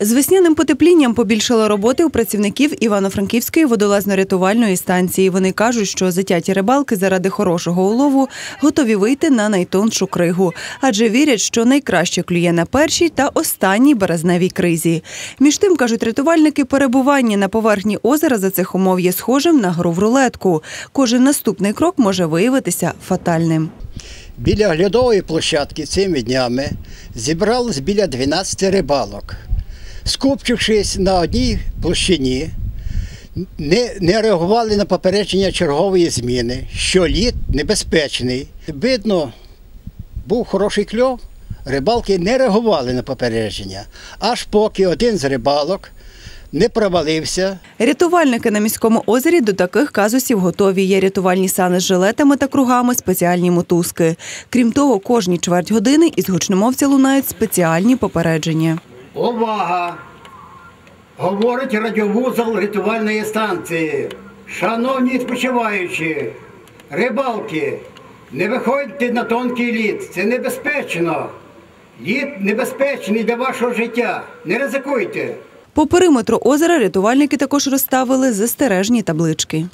З весняним потеплінням побільшало роботи у працівників Івано-Франківської водолазно-рятувальної станції. Вони кажуть, що затяті рибалки заради хорошого улову готові вийти на найтоншу кригу, адже вірять, що найкраще клює на першій та останній березневій кризі. Між тим, кажуть рятувальники, перебування на поверхні озера за цих умов є схожим на гру в рулетку. Кожен наступний крок може виявитися фатальним. Біля оглядової площадки цими днями зібралось біля 12 рибалок. Скупчившись на одній площині, не, не реагували на попередження чергової зміни, що лід небезпечний. Видно, був хороший кльов, рибалки не реагували на попередження, аж поки один з рибалок не провалився, Рятувальники на міському озері до таких казусів готові. Є рятувальні сани з жилетами та кругами, спеціальні мотузки. Крім того, кожні чверть години із гучномовця лунають спеціальні попередження. Увага! Говорить радіовузол рятувальної станції. Шановні відпочиваючі, рибалки, не виходьте на тонкий лід, це небезпечно. Лід небезпечний для вашого життя. Не ризикуйте. По периметру озера рятувальники також розставили застережні таблички.